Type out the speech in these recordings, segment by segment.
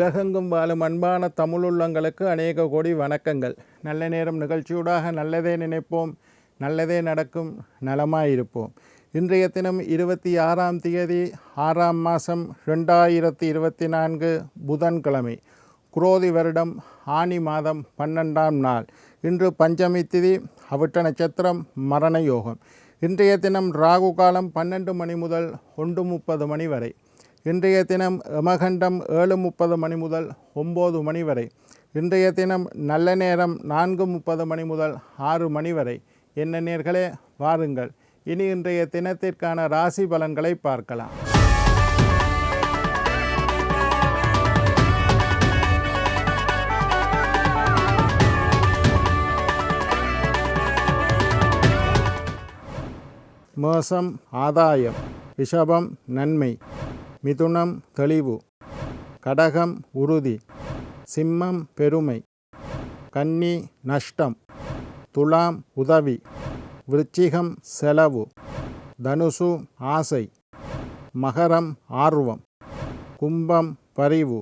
உலகெங்கும் வாழும் அன்பான தமிழுள்ளங்களுக்கு அநேக கோடி வணக்கங்கள். நல்ல நேரம் நிகழ்ச்சியூடாக நல்லதே நினைப்போம் நல்லதே நடக்கும் நலமாயிருப்போம். இன்றைய தினம் இருபத்தி ஆறாம் தேதி ஆறாம் மாதம் ரெண்டாயிரத்தி இருபத்தி நான்கு புதன்கிழமை குரோதி வருடம் ஆனி மாதம் பன்னெண்டாம் நாள். இன்று பஞ்சமி திதி அவிட்ட நட்சத்திரம் மரண யோகம். இன்றைய தினம் ராகு காலம் பன்னெண்டு மணி முதல் ஒன்று முப்பது மணி வரை. இன்றைய தினம் யமகண்டம் ஏழு முப்பது மணி முதல் ஒம்பது மணி வரை. இன்றைய தினம் நல்ல நேரம் நான்கு முப்பது மணி முதல் ஆறு மணி வரை. என்ன நேர்களே வாருங்கள். இனி இன்றைய தினத்திற்கான ராசி பலன்களை பார்க்கலாம். மோசம் ஆதாயம் ரிஷபம் நன்மை. மிதுனம் தெளிவு கடகம் உறுதி சிம்மம் பெருமை கன்னி நஷ்டம் துலாம் உதவி விருச்சிகம் செலவு தனுசு ஆசை மகரம் ஆர்வம் கும்பம் பரிவு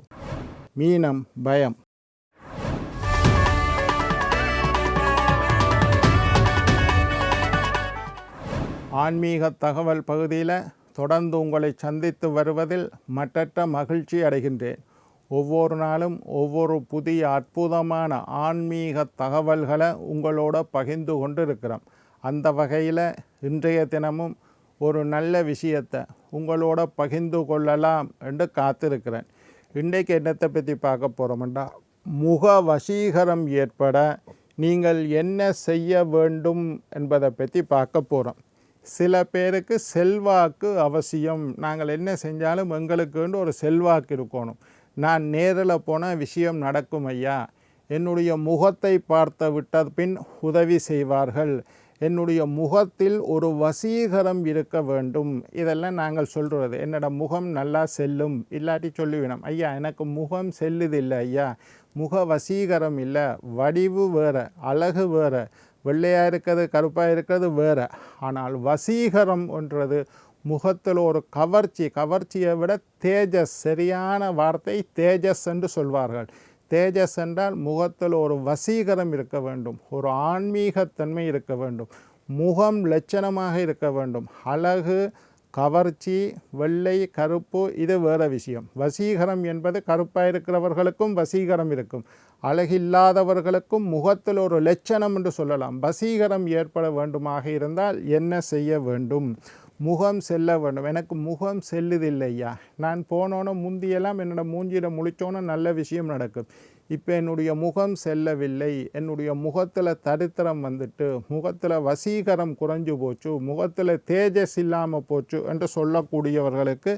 மீனம் பயம். ஆன்மீக தகவல் பகுதியில் தொடர்ந்து உங்களை சந்தித்து வருவதில் மற்றற்ற மகிழ்ச்சி அடைகின்றேன். ஒவ்வொரு நாளும் ஒவ்வொரு புதிய அற்புதமான ஆன்மீக தகவல்களை உங்களோட பகிர்ந்து கொண்டு இருக்கிறோம் அந்த வகையில் இன்றைய தினமும் ஒரு நல்ல விஷயத்தை உங்களோட பகிர்ந்து கொள்ளலாம் என்று காத்திருக்கிறேன். இன்றைக்கு என்னத்தை பற்றி பார்க்க போகிறோம்டா முக வசீகரம் ஏற்பட நீங்கள் என்ன செய்ய வேண்டும் என்பதை பற்றி பார்க்க போகிறோம் சில பேருக்கு செல்வாக்கு அவசியம். நாங்கள் என்ன செஞ்சாலும் எங்களுக்குன்னு ஒரு செல்வாக்கு இருக்கணும். நான் நேரில் போன விஷயம் நடக்கும் ஐயா. என்னுடைய முகத்தை பார்த்து விட்ட பின் உதவி செய்வார்கள். என்னுடைய முகத்தில் ஒரு வசீகரம் இருக்க வேண்டும். இதெல்லாம் நாங்கள் சொல்கிறது என்னோட முகம் நல்லா செல்லும். இல்லாட்டி சொல்லிவிடும் ஐயா எனக்கு முகம் செல்லுதில்லை ஐயா. முக வசீகரம் இல்லை. வடிவு வேறு. அழகு வேறு. வெள்ளையாக இருக்கிறது கருப்பாக இருக்கிறது வேறு. ஆனால் வசீகரம் என்றது முகத்தில் ஒரு கவர்ச்சி. கவர்ச்சியை விட தேஜஸ் சரியான வார்த்தை தேஜஸ் என்று சொல்வார்கள். தேஜஸ் என்றால் முகத்தில் ஒரு வசீகரம் இருக்க வேண்டும். ஒரு ஆன்மீகத்தன்மை இருக்க வேண்டும். முகம் லட்சணமாக இருக்க வேண்டும். அழகு கவர்ச்சி வெள்ளை கருப்பு இது வேறு விஷயம். வசீகரம் என்பது கருப்பாக இருக்கிறவர்களுக்கும் வசீகரம் இருக்கும். அழகில்லாதவர்களுக்கும் முகத்தில் ஒரு லட்சணம் என்று சொல்லலாம். வசீகரம் ஏற்பட வேண்டுமாக இருந்தால் என்ன செய்ய வேண்டும்? முகம் செல்ல வேண்டும். எனக்கு முகம் செல்லுதில்லையா நான் போனோன்னே முந்தியெல்லாம் என்னோட மூஞ்சியில் முழிச்சோன்னே நல்ல விஷயம் நடக்கும். இப்போ என்னுடைய முகம் செல்லவில்லை. என்னுடைய முகத்தில் தரித்திரம் வந்துட்டு முகத்தில் வசீகரம் குறைஞ்சு போச்சு முகத்தில் தேஜஸ் இல்லாமல் போச்சு என்று சொல்லக்கூடியவர்களுக்கு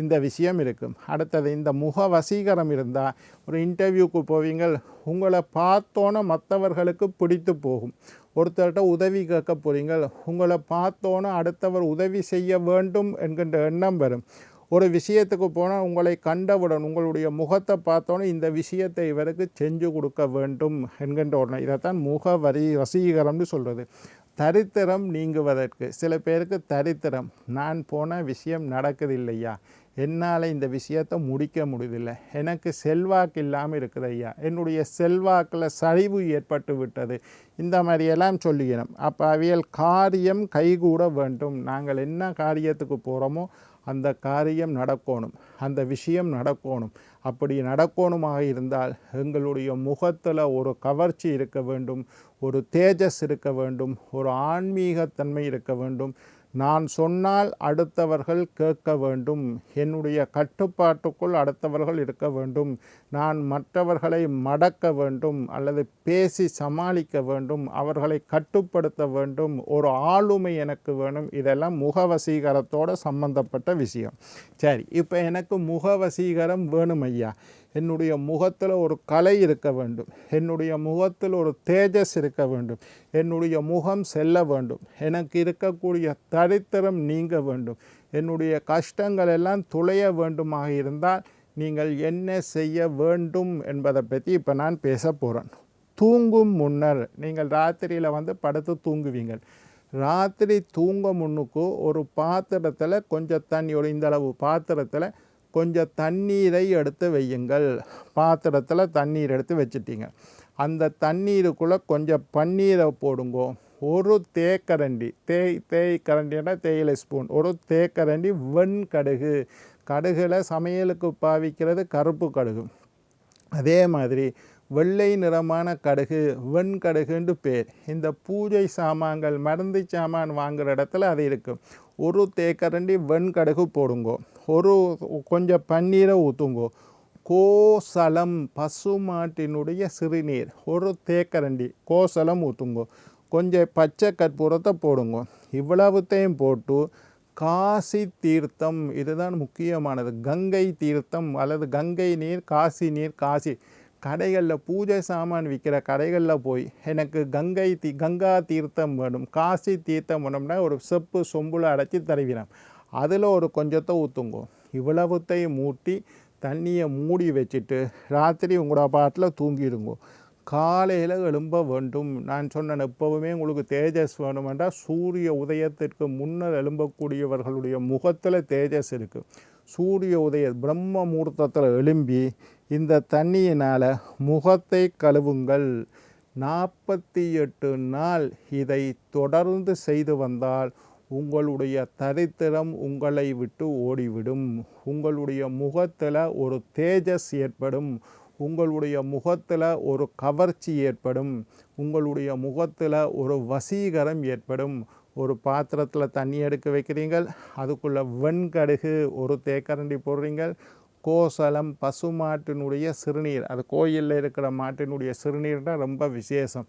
இந்த விஷயம் இருக்கும். அடுத்தது இந்த முக வசீகரம் இருந்தால் ஒரு இன்டர்வியூக்கு போவீங்க உங்களை பார்த்தோன்னே மற்றவர்களுக்கு பிடித்து போகும். ஒருத்தர்கிட்ட உதவி கேட்க போகிறீங்க உங்களை பார்த்தோன்னே அடுத்தவர் உதவி செய்ய வேண்டும் என்கின்ற எண்ணம் வரும். ஒரு விஷயத்துக்கு போனால் உங்களை கண்டவுடன் உங்களுடைய முகத்தை பார்த்தோன்னே இந்த விஷயத்தை இவருக்கு செஞ்சு கொடுக்க வேண்டும் என்கின்ற உடனே. இதைத்தான் முக வரி வசீகரம்னு சொல்கிறது தரித்திரம் நீங்குவதற்கு. சில பேருக்கு தரித்திரம். நான் போன விஷயம் நடக்குதில்லையா? என்னால் இந்த விஷயத்தை முடிக்க முடியதில்லை. எனக்கு செல்வாக்கு இல்லாமல் இருக்குது ஐயா. என்னுடைய செல்வாக்கில் சரிவு ஏற்பட்டு விட்டது. இந்த மாதிரியெல்லாம் சொல்லுகிறோம் அப்போ அவியல் காரியம் கைகூட வேண்டும். நாங்கள் என்ன காரியத்துக்கு போகிறோமோ அந்த காரியம் நடக்கணும். அந்த விஷயம் நடக்கணும். அப்படி நடக்கணுமாக இருந்தால் எங்களுடைய முகத்தில் ஒரு கவர்ச்சி இருக்க வேண்டும். ஒரு தேஜஸ் இருக்க வேண்டும். ஒரு ஆன்மீகத்தன்மை இருக்க வேண்டும். நான் சொன்னால் அடுத்தவர்கள் கேட்க வேண்டும். என்னுடைய கட்டுப்பாட்டுக்குள் அடுத்தவர்கள் இருக்க வேண்டும். நான் மற்றவர்களை மடக்க வேண்டும் அல்லது பேசி சமாளிக்க வேண்டும். அவர்களை கட்டுப்படுத்த வேண்டும். ஒரு ஆளுமை எனக்கு வேணும். இதெல்லாம் முகவசீகரத்தோடு சம்பந்தப்பட்ட விஷயம். சரி இப்போ எனக்கு முகவசீகரம் வேணும் ஐயா. என்னுடைய முகத்தில் ஒரு கலை இருக்க வேண்டும். என்னுடைய முகத்தில் ஒரு தேஜஸ் இருக்க வேண்டும். என்னுடைய முகம் செல்ல வேண்டும். எனக்கு இருக்கக்கூடிய தரித்திரம் நீங்க வேண்டும். என்னுடைய கஷ்டங்கள் எல்லாம் துளைய வேண்டுமாக இருந்தால் நீங்கள் என்ன செய்ய வேண்டும் என்பதை பற்றி இப்போ நான் பேச போகிறேன் தூங்கும் முன்னர் நீங்கள் ராத்திரியில் வந்து படுத்து தூங்குவீங்க ராத்திரி தூங்க முன்னுக்கு ஒரு பாத்திரத்தில் கொஞ்சம் தண்ணி ஒரு இந்தளவு பாத்திரத்தில் கொஞ்சம் தண்ணீரை எடுத்து வையுங்கள். பாத்திரத்தில் தண்ணீர் எடுத்து வச்சிட்டீங்க. அந்த தண்ணீருக்குள்ளே கொஞ்சம் பன்னீரை போடுங்கோ. ஒரு தேக்கரண்டி தேய் தேய் கரண்டினா தேயிலை ஸ்பூன். ஒரு தேக்கரண்டி வெண்கடுகு கடுகில் சமையலுக்கு பாவிக்கிறது கருப்பு கடுகு. அதே மாதிரி வெள்ளை நிறமான கடுகு வெண்கடுகுன்னு பேர். இந்த பூஜை சாமான்கள் மருந்து சாமான் வாங்குகிற இடத்துல அது இருக்கும் ஒரு தேக்கரண்டி வெண்கடுகு போடுங்கோ. ஒரு கொஞ்சம் பன்னீரை ஊற்றுங்கோ கோசலம் பசுமாட்டினுடைய சிறுநீர். ஒரு தேக்கரண்டி கோசலம் ஊற்றுங்கோ கொஞ்சம் பச்சை கற்பூரத்தை போடுங்க. இவ்வளவுத்தையும் போட்டு காசி தீர்த்தம் இதுதான் முக்கியமானது. கங்கை தீர்த்தம் அல்லது கங்கை நீர் காசி நீர் காசி. கடைகளில் பூஜை சாமான் விற்கிற கடைகளில் போய் எனக்கு கங்கை தீ கங்கா தீர்த்தம் வேணும் காசி தீர்த்தம் வேணும்னா ஒரு செப்பு சொம்புல அடைச்சி தருவினோம் அதில் ஒரு கொஞ்சத்தை ஊற்றுங்கோ இவ்வளவுத்தையும் மூட்டி தண்ணியை மூடி வச்சுட்டு ராத்திரி உங்களோட பாட்டில் தூங்கிடுங்கோ. காலையில் எழும்ப வேண்டும். நான் சொன்னேன் எப்போவுமே உங்களுக்கு தேஜஸ் வேணுமென்றால் சூரிய உதயத்திற்கு முன்னர் எழும்பக்கூடியவர்களுடைய முகத்தில் தேஜஸ் இருக்குது சூரிய உதய பிரம்ம முகூர்த்தத்தில் எழும்பி இந்த தண்ணியினால் முகத்தை கழுவுங்கள். நாற்பத்தி எட்டு நாள் இதை தொடர்ந்து செய்து வந்தால் உங்களுடைய தரித்திரம் உங்களை விட்டு ஓடிவிடும். உங்களுடைய முகத்தில் ஒரு தேஜஸ் ஏற்படும். உங்களுடைய முகத்தில் ஒரு கவர்ச்சி ஏற்படும். உங்களுடைய முகத்தில் ஒரு வசீகரம் ஏற்படும். ஒரு பாத்திரத்தில் தண்ணி எடுக்க வைக்கிறீங்கள் அதுக்குள்ளே வெண்கடுகு ஒரு தேக்கரண்டி போடுறீங்கள் கோசலம் பசுமாட்டினுடைய சிறுநீர். அது கோயிலில் இருக்கிற மாட்டினுடைய சிறுநீர்னால் ரொம்ப விசேஷம்.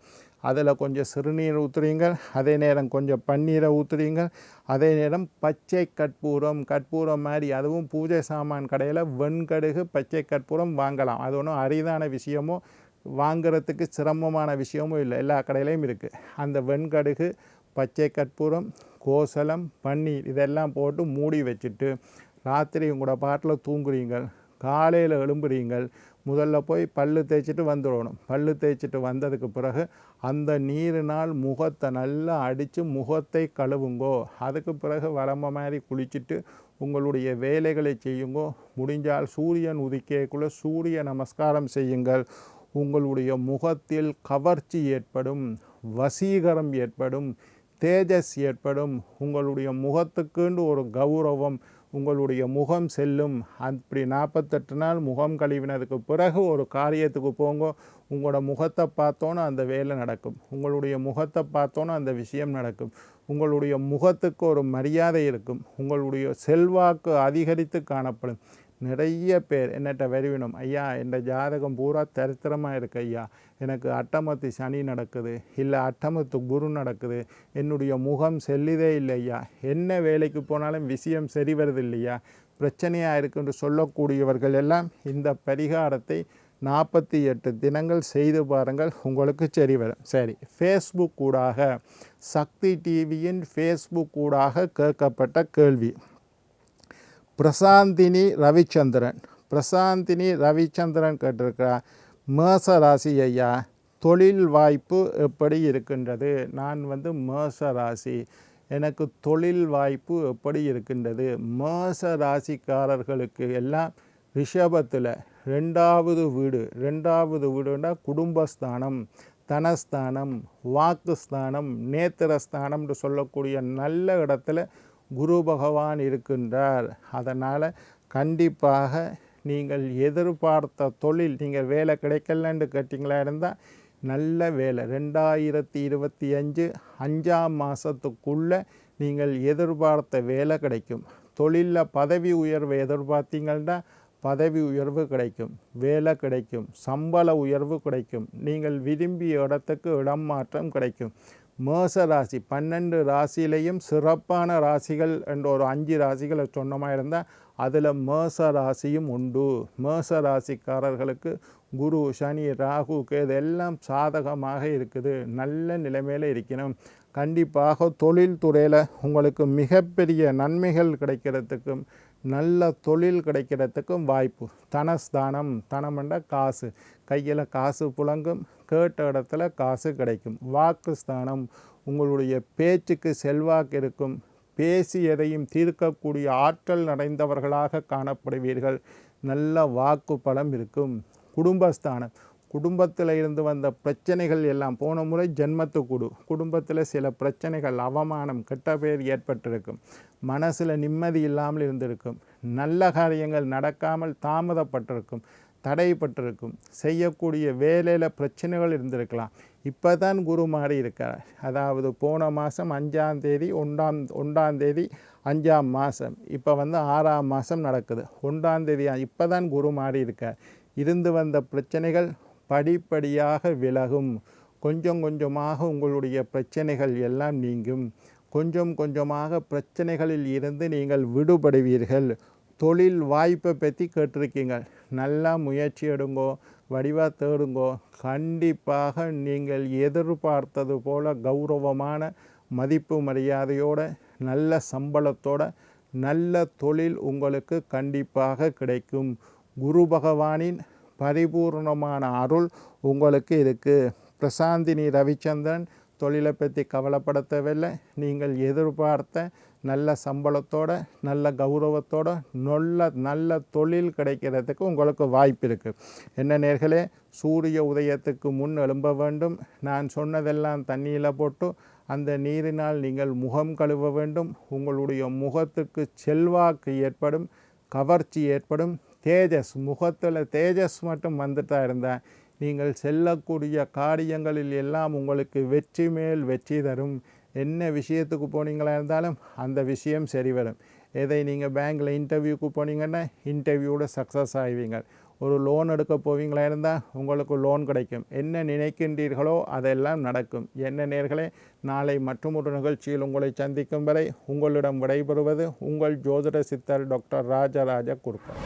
அதில் கொஞ்சம் சிறுநீர் ஊற்றுறீங்கள் அதே நேரம் கொஞ்சம் பன்னீரை ஊற்றுறீங்கள் அதே நேரம் பச்சை கற்பூரம் கற்பூரம் மாதிரி அதுவும் பூஜை சாமான் கடையில் வெண்கடுகு பச்சை கற்பூரம் வாங்கலாம். அது ஒன்றும் அரிதான விஷயமோ வாங்கிறதுக்கு சிரமமான விஷயமும் இல்லை. எல்லா கடையிலையும் இருக்குது அந்த வெண்கடுகு பச்சை கற்பூரம் கோசலம் பன்னீர் இதெல்லாம் போட்டு மூடி வச்சுட்டு ராத்திரி உங்களோட பாட்டில் தூங்குறீங்கள். காலையில் எழும்புறீங்கள். முதல்ல போய் பல்லு தேய்ச்சிட்டு வந்துடணும். பல்லு தேய்ச்சிட்டு வந்ததுக்கு பிறகு அந்த நீரினால் முகத்தை நல்லா அடித்து முகத்தை கழுவுங்கோ. அதுக்கு பிறகு வரம்ப மாதிரி குளிச்சுட்டு உங்களுடைய வேலைகளை செய்யுங்கோ. முடிஞ்சால் சூரியன் உதிக்கக்குள்ளே சூரிய நமஸ்காரம் செய்யுங்கள். உங்களுடைய முகத்தில் கவர்ச்சி ஏற்படும் வசீகரம் ஏற்படும். தேஜஸ் ஏற்படும். உங்களுடைய முகத்துக்குன்னு ஒரு கௌரவம் உங்களுடைய முகம் செல்லும். அப்படி நாற்பத்தெட்டு நாள் முகம் கழுவினதுக்கு பிறகு ஒரு காரியத்துக்கு போங்க உங்களோட முகத்தை பார்த்தோன்னு அந்த வேலை நடக்கும். உங்களுடைய முகத்தை பார்த்தோன்னு அந்த விஷயம் நடக்கும். உங்களுடைய முகத்துக்கு ஒரு மரியாதை இருக்கும். உங்களுடைய செல்வாக்கு அதிகரித்து காணப்படும். நிறைய பேர் என்னட்ட வருவினம் ஐயா என் ஜாதகம் பூரா தரித்திரமாக இருக்கு ஐயா. எனக்கு அட்டமத்து சனி நடக்குது. இல்லை அட்டமத்து குரு நடக்குது. என்னுடைய முகம் செல்லுதே இல்லை ஐயா. என்ன வேலைக்கு போனாலும் விஷயம் சரி வருது இல்லையா பிரச்சனையாக இருக்குன்னு சொல்லக்கூடியவர்கள் எல்லாம் இந்த பரிகாரத்தை நாற்பத்தி எட்டு தினங்கள் செய்து பாருங்கள் உங்களுக்கு சரி வரும். சரி ஃபேஸ்புக் ஊடாக சக்தி டிவியின் ஃபேஸ்புக் ஊடாக கேட்கப்பட்ட கேள்வி. பிரசாந்தினி ரவிச்சந்திரன். பிரசாந்தினி ரவிச்சந்திரன் கேட்டிருக்கிறார் மேச ராசி ஐயா தொழில் வாய்ப்பு எப்படி இருக்கின்றது? நான் வந்து மேச ராசி எனக்கு தொழில் வாய்ப்பு எப்படி இருக்கின்றது? மேச ராசிக்காரர்களுக்கு எல்லாம் ரிஷபத்தில் ரெண்டாவது வீடு. ரெண்டாவது வீடுனா குடும்பஸ்தானம் தனஸ்தானம் வாக்குஸ்தானம் நேத்திரஸ்தானம்னு சொல்லக்கூடிய நல்ல இடத்துல குரு பகவான் இருக்கின்றார். அதனால் கண்டிப்பாக நீங்கள் எதிர்பார்த்த தொழில் நீங்கள் வேலை கிடைக்கலன்னு கேட்டிங்களா இருந்தால் நல்ல வேலை. ரெண்டாயிரத்தி இருபத்தி அஞ்சு அஞ்சாம் மாதத்துக்குள்ளே நீங்கள் எதிர்பார்த்த வேலை கிடைக்கும். தொழிலில் பதவி உயர்வு எதிர்பார்த்தீங்கன்னா பதவி உயர்வு கிடைக்கும் வேலை கிடைக்கும் சம்பள உயர்வு கிடைக்கும் நீங்கள் விரும்பிய இடத்துக்கு இடம் மாற்றம் கிடைக்கும். மேச ராசி. பன்னெண்டு ராசியிலையும் சிறப்பான ராசிகள் என்ற ஒரு அஞ்சு ராசிகளை சொன்னமாக இருந்தால் அதில் மேச ராசியும் உண்டு. மேச ராசிக்காரர்களுக்கு குரு சனி ராகு கேது எல்லாம் சாதகமாக இருக்குது. நல்ல நிலைமையில் இருக்கணும். கண்டிப்பாக தொழில்துறையில் உங்களுக்கு மிகப்பெரிய நன்மைகள் கிடைக்கிறதுக்கும் நல்ல தொழில் கிடைக்கிறதுக்கும் வாய்ப்பு. தனஸ்தானம் தனம்ன்ற காசு. கையில் காசு புழங்கும் கேட்ட இடத்துல காசு கிடைக்கும். வாக்கு ஸ்தானம் உங்களுடைய பேச்சுக்கு செல்வாக்கு இருக்கும். பேசி எதையும் தீர்க்கக்கூடிய ஆற்றல் நிறைந்தவர்களாக காணப்படுவீர்கள். நல்ல வாக்கு பலம் இருக்கும். குடும்பஸ்தானம் குடும்பத்தில் இருந்து வந்த பிரச்சனைகள் எல்லாம் போன முறை ஜென்மத்து குடு. குடும்பத்தில் சில பிரச்சனைகள் அவமானம் கெட்ட பேர் ஏற்பட்டிருக்கும். மனசில் நிம்மதி இல்லாமல் இருந்திருக்கும். நல்ல காரியங்கள் நடக்காமல் தாமதப்பட்டிருக்கும் தடைப்பட்டிருக்கும். செய்யக்கூடிய வேலையில் பிரச்சனைகள் இருந்திருக்கலாம். இப்போ தான் குரு மாறி இருக்கார். அதாவது போன மாதம் அஞ்சாம் தேதி ஒன்றாம் ஒன்றாம் தேதி அஞ்சாம் மாதம் இப்போ வந்து ஆறாம் மாதம் நடக்குது. ஒன்றாம் தேதி இப்போ தான் குரு மாறி இருக்கார். இருந்து வந்த பிரச்சனைகள் படிப்படியாக விலகும். கொஞ்சம் கொஞ்சமாக உங்களுடைய பிரச்சனைகள் எல்லாம் நீங்கும். கொஞ்சம் கொஞ்சமாக பிரச்சனைகளில் இருந்து நீங்கள் விடுபடுவீர்கள். தொழில் வாய்ப்பை பற்றி கேட்டிருக்கீங்க. நல்லா முயற்சி எடுங்கோ வடிவாக தேடுங்கோ. கண்டிப்பாக நீங்கள் எதிர்பார்த்தது போல் கௌரவமான மதிப்பு மரியாதையோட நல்ல சம்பளத்தோட நல்ல தொழில் உங்களுக்கு கண்டிப்பாக கிடைக்கும். குரு பகவானின் பரிபூர்ணமான அருள் உங்களுக்கு இருக்குது பிரசாந்தினி ரவிச்சந்திரன் தொழிலை பற்றி கவலைப்பட தேவையில்லை நீங்கள் எதிர்பார்த்த நல்ல சம்பளத்தோட நல்ல கௌரவத்தோட நல்ல நல்ல தொழில் கிடைக்கிறதுக்கு உங்களுக்கு வாய்ப்பு இருக்குது என்ன நேர்களே சூரிய உதயத்துக்கு முன் எழும்ப வேண்டும். நான் சொன்னதெல்லாம் தண்ணியில் போட்டு அந்த நீரினால் நீங்கள் முகம் கழுவ வேண்டும். உங்களுடைய முகத்துக்கு செல்வாக்கு ஏற்படும் கவர்ச்சி ஏற்படும். தேஜஸ் முகத்தில் தேஜஸ் மட்டும் வந்துட்டா இருந்தால் நீங்கள் செல்லக்கூடிய காரியங்களில் எல்லாம் உங்களுக்கு வெற்றி மேல் வெற்றி தரும். என்ன விஷயத்துக்கு போனீங்களா இருந்தாலும் அந்த விஷயம் சரி வரும். எதை நீங்கள் பேங்க்கில் இன்டர்வியூக்கு போனீங்கன்னா இன்டர்வியூவோட சக்ஸஸ் ஆகுவீங்க ஒரு லோன் எடுக்க போவீங்களா இருந்தால் உங்களுக்கு லோன் கிடைக்கும். என்ன நினைக்கின்றீர்களோ அதெல்லாம் நடக்கும். என்ன நேர்களே நாளை மற்றொரு நிகழ்ச்சியில் உங்களை சந்திக்கும் வரை உங்களிடம் விடைபெறுவது உங்கள் ஜோதிட சித்தர் டாக்டர் ராஜராஜ குருக்கள்.